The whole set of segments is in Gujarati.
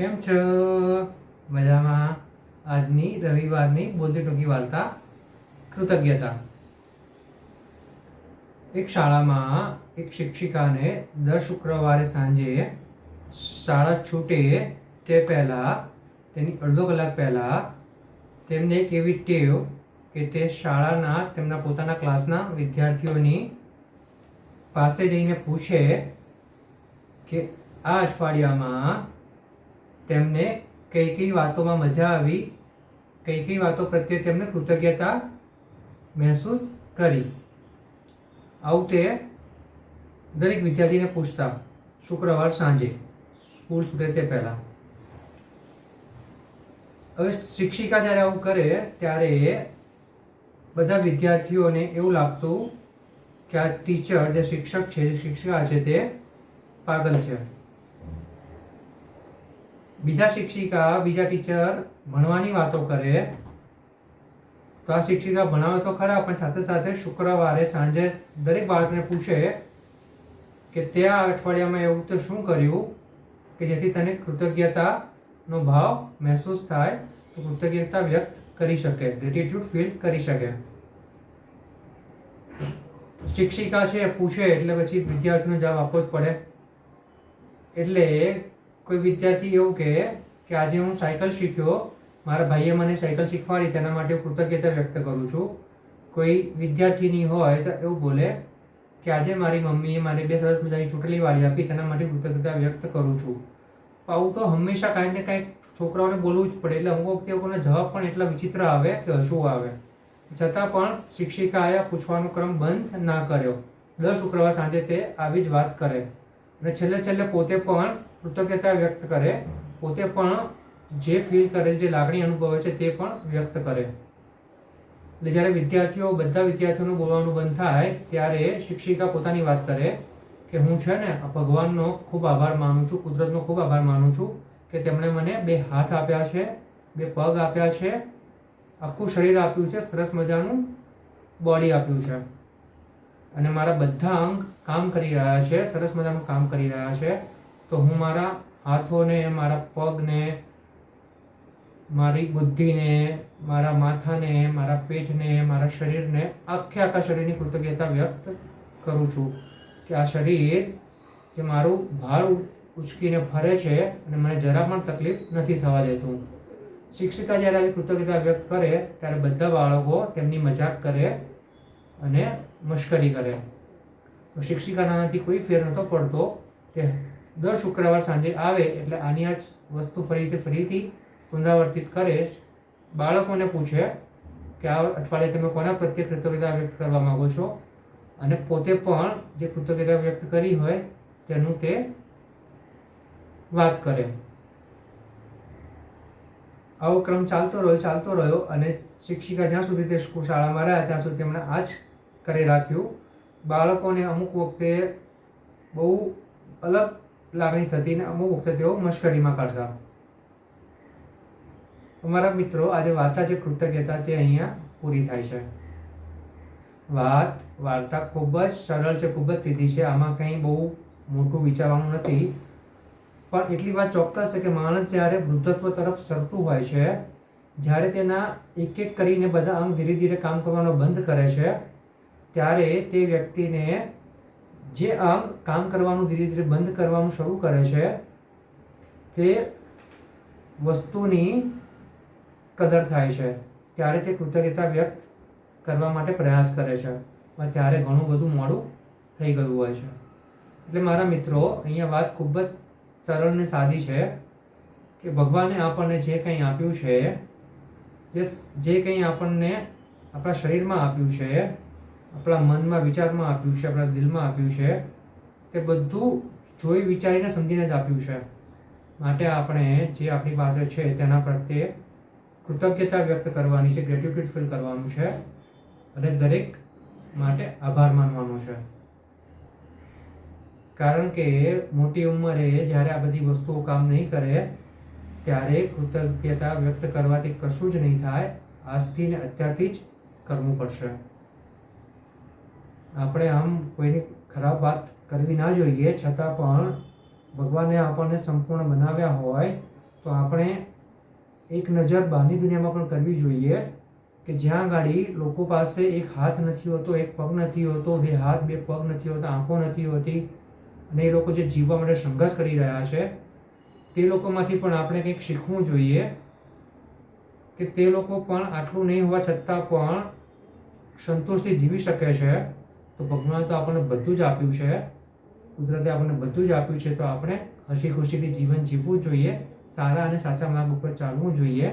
કેમ છો? મજામાં. આજની રવિવારની બોલતી ટૂંકી વાર્તા કૃતજ્ઞતા. એક શાળામાં એક શિક્ષિકાને દર શુક્રવારે સાંજે શાળા છૂટે તે પહેલાં, તેની અડધો કલાક પહેલાં, તેમને એક એવી ટેવ કે તે શાળાના તેમના પોતાના ક્લાસના વિદ્યાર્થીઓની પાસે જઈને પૂછે કે આ અઠવાડિયામાં તેમને કઈ કઈ વાતોમાં મજા આવી, કઈ કઈ વાતો પ્રત્યે તેમને કૃતજ્ઞતા મહેસૂસ કરી. આવું તે દરેક વિદ્યાર્થીને પૂછતા શુક્રવાર સાંજે, સ્કૂલ છૂટે તે પહેલાં. હવે શિક્ષિકા જ્યારે આવું કરે ત્યારે બધા વિદ્યાર્થીઓને એવું લાગતું કે આ ટીચર, જે શિક્ષક છે, જે શિક્ષિકા છે તે પાગલ છે. બીજા શિક્ષિકા, બીજા ટીચર ભણવાની વાતો કરે, તો આ શિક્ષિકા ભણાવે તો ખરા, પણ સાથે સાથે શુક્રવારે સાંજે દરેક બાળકને પૂછે કે તે આ અઠવાડિયામાં એવું તો શું કર્યું કે જેથી તને કૃતજ્ઞતાનો ભાવ મહેસૂસ થાય, તો કૃતજ્ઞતા વ્યક્ત કરી શકે ગ્રેટિટ્યુડ ફીલ કરી શકે. શિક્ષિકા છે પૂછે એટલે પછી વિદ્યાર્થીનો જવાબ આપવો જ પડે. એટલે કોઈ વિદ્યાર્થી એવું કહે કે આજે હું સાયકલ શીખ્યો, મારા ભાઈએ મને સાયકલ શીખવાડી, તેના માટે હું કૃતજ્ઞતા વ્યક્ત કરું છું. કોઈ વિદ્યાર્થીની હોય તો એવું બોલે કે આજે મારી મમ્મીએ મારી બે સરસ મજાની ચૂંટણી વાળી આપી, તેના માટે કૃતજ્ઞતા વ્યક્ત કરું છું. આવું તો હંમેશા કાંઈક ને કાંઈક છોકરાઓને બોલવું જ પડે, એટલે અમુક વખતે લોકોના જવાબ પણ એટલા વિચિત્ર આવે કે હસવું આવે. છતાં પણ શિક્ષિકાએ પૂછવાનો ક્રમ બંધ ના કર્યો. દર શુક્રવાર સાંજે તે આવી જ વાત કરે. અને છેલ્લે છેલ્લે પોતે પણ કૃતજ્ઞતા વ્યક્ત કરે. પોતે પણ જે ફીલ કરે જે લાગણી અનુભવે છે તે પણ વ્યક્ત કરે. એટલે જ્યારે વિદ્યાર્થીઓ, બધા વિદ્યાર્થીઓનું બોલવાનું બંધ થાય, ત્યારે શિક્ષિકા પોતાની વાત કરે કે હું છે ને ભગવાનનો ખૂબ આભાર માનું છું, કુદરતનો ખૂબ આભાર માનું છું કે તેમણે મને બે હાથ આપ્યા છે, બે પગ આપ્યા છે, આખું શરીર આપ્યું છે, સરસ મજાનું બોડી આપ્યું છે. અને મારા બધા અંગ કામ કરી રહ્યા છે, સરસ મજાનું કામ કરી રહ્યા છે. તો હું મારા હાથોને, મારા પગને, મારી બુદ્ધિને, મારા માથાને, મારા પેટને, મારા શરીરને આખે આખા શરીરની કૃતજ્ઞતા વ્યક્ત કરું છું કે આ શરીર જે મારું ભાર ઉચકીને ફરે છે અને મને જરા પણ તકલીફ નથી થવા દેતું. શિક્ષિકા જ્યારે આવી કૃતજ્ઞતા વ્યક્ત કરે, ત્યારે બધા બાળકો તેમની મજાક કરે અને મશ્કરી કરે. તો શિક્ષિકાના કોઈ ફેર નહોતો પડતો કે દર શુક્રવાર સાંજે આવે એટલે આની આ વસ્તુ ફરીથી ફરીથી પુનરાવર્તિત કરે. બાળકોને પૂછે કે આ અઠવાડિયે તમે કોના પ્રત્યે કૃતજ્ઞતા વ્યક્ત કરવા માંગો છો? અને પોતે પણ જે કૃતજ્ઞતા વ્યક્ત કરી હોય તેનું તે વાત કરે. આવો ક્રમ ચાલતો રહ્યો ચાલતો રહ્યો અને શિક્ષિકા જ્યાં સુધી તે શાળામાં રહ્યા ત્યાં સુધી તેમણે આ જ કરી રાખ્યું. બાળકોને અમુક વખતે બહુ અલગ લાગણી થતી ને અમુક વખતે તેઓ મશ્કરીમાં કાઢતા. અમારા મિત્રો આજે વાર્તા જે કૃતજ્ઞતા તે અહીંયા પૂરી થાય છે. વાત, વાર્તા ખૂબ જ સરળ છે, ખૂબ જ સીધી છે. આમાં કંઈ બહુ મોટું વિચારવાનું નથી. પણ એટલી વાત ચોક્કસ છે કે માણસ જ્યારે વૃદ્ધત્વ તરફ સરતું હોય છે, જ્યારે તેના એક એક કરીને બધા આમ ધીરે ધીરે કામ કરવાનો બંધ કરે છે ત્યારે તે વ્યક્તિને જે અંગ કામ કરવાનું, ધીરે ધીરે બંધ કરવાનું શરૂ કરે છે, તે વસ્તુની કદર થાય છે. ત્યારે તે કૃતજ્ઞતા વ્યક્ત કરવા માટે પ્રયાસ કરે છે. પણ ત્યારે ઘણું બધું મોડું થઈ ગયું હોય છે. એટલે મારા મિત્રો, અહીંયા વાત ખૂબ જ સરળ ને સાદી છે કે ભગવાને આપણને જે કંઈ આપ્યું છે, જે જે કંઈ આપણને આપણા શરીરમાં આપ્યું છે આપણા મનમાં વિચારમાં આપ્યું છે, આપણા દિલમાં આપ્યું છે, તે બધું જોઈ વિચારીને સમજીને જ આપ્યું છે. માટે આપણે જે આપણી પાસે છે, તેના પ્રત્યે કૃતજ્ઞતા વ્યક્ત કરવાની છે ગ્રેટિટ્યુડ ફીલ કરવાનું છે અને દરેક માટે આભાર માનવાનો છે. કારણ કે મોટી ઉંમરે જ્યારે આ બધી વસ્તુઓ કામ નહીં કરે, ત્યારે કૃતજ્ઞતા વ્યક્ત કરવાથી કશું જ નહીં થાય. આજથી ને અત્યારથી જ કરવું પડશે. આપણે આમ કોઈની ખરાબ વાત કરવી ના જોઈએ, છતાં પણ ભગવાને આપણને સંપૂર્ણ બનાવ્યા હોય, તો આપણે એક નજર બહારની દુનિયામાં પણ કરવી જોઈએ કે જ્યાં ગાડી લોકો પાસે એક હાથ નથી હોતો, એક પગ નથી હોતો, બે હાથ, બે પગ નથી હોતા, આંખો નથી હોતી, અને એ લોકો જે જીવવા માટે સંઘર્ષ કરી રહ્યા છે, તે લોકોમાંથી પણ આપણે કંઈક શીખવું જોઈએ કે તે લોકો પણ આટલું નહીં હોવા છતાં પણ સંતોષથી જીવી શકે છે. તો ભગવાને તો આપણને બધું જ આપ્યું છે. કુદરતે આપણને બધું જ આપ્યું છે તો આપણે હસી ખુશીથી જીવન જીવવું જોઈએ, સારા અને સાચા માર્ગ ઉપર ચાલવું જોઈએ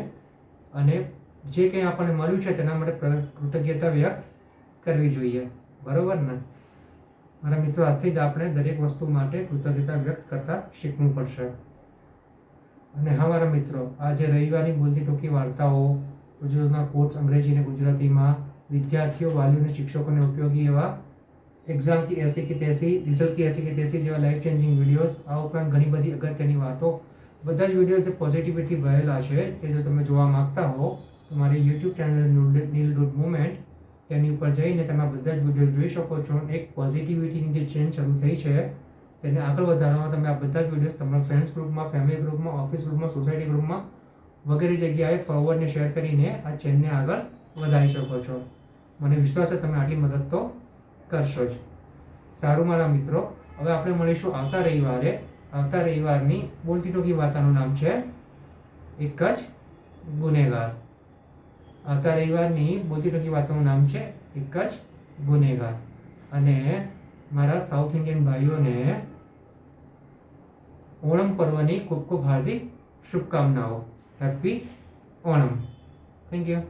અને જે કંઈ આપણને મળ્યું છે તેના માટે કૃતજ્ઞતા વ્યક્ત કરવી જોઈએ. બરોબર ને? મારા મિત્રો, આજથી જ આપણે દરેક વસ્તુ માટે કૃતજ્ઞતા વ્યક્ત કરતાં શીખવું પડશે. અને હા, મારા મિત્રો, આજે રવિવારની બોલતી ટૂંકી વાર્તાઓ, ગુજરાતના કોર્સ અંગ્રેજી અને ગુજરાતીમાં, વિદ્યાર્થીઓ, વાલીઓ અને શિક્ષકોને ઉપયોગી એવા એક્ઝામ કી એસી કે તેસી રિઝલ્ટ કી એસી કી તેસી જેવા લાઈફ ચેન્જિંગ વિડીયોઝ આ ઉપરાંત ઘણી બધી અગત્યની વાતો બધા જ વીડિયો પોઝિટિવિટી ભરેલા છે એ જો તમે જોવા માંગતા હો તો મારી YouTube channel Neel root moment તેની ઉપર જઈને તમે બધા જ વીડિયો જોઈ શકો છો એક પોઝિટિવિટીની જે ચેન્જ શરૂ થઈ છે તેને આગળ વધારવામાં તમે આ બધા જ વિડીયોઝ તમારા ફ્રેન્ડ્સ ગ્રુપમાં ફેમિલી ગ્રુપમાં ઓફિસ ગ્રુપમાં સોસાયટી ગ્રુપમાં વગેરે જગ્યાએ ફોરવર્ડને શેર કરીને આ ચેનને આગળ વધારી શકો છો. મને વિશ્વાસ છે, તમે આટલી મદદ તો કરશો જ સારું મારા મિત્રો, હવે આપણે મળીશું આવતા રવિવારે. આવતા રવિવારની બોલતી ટોકી વાર્તાનું નામ છે એક જ ગુનેગાર. આવતા રવિવારની બોલતી ટોકી વાર્તાનું નામ છે એક જ ગુનેગાર. અને મારા સાઉથ ઇન્ડિયન ભાઈઓને ઓણમ પર્વની ખૂબ ખૂબ હાર્દિક શુભકામનાઓ. હેપી ઓણમ. Thank you.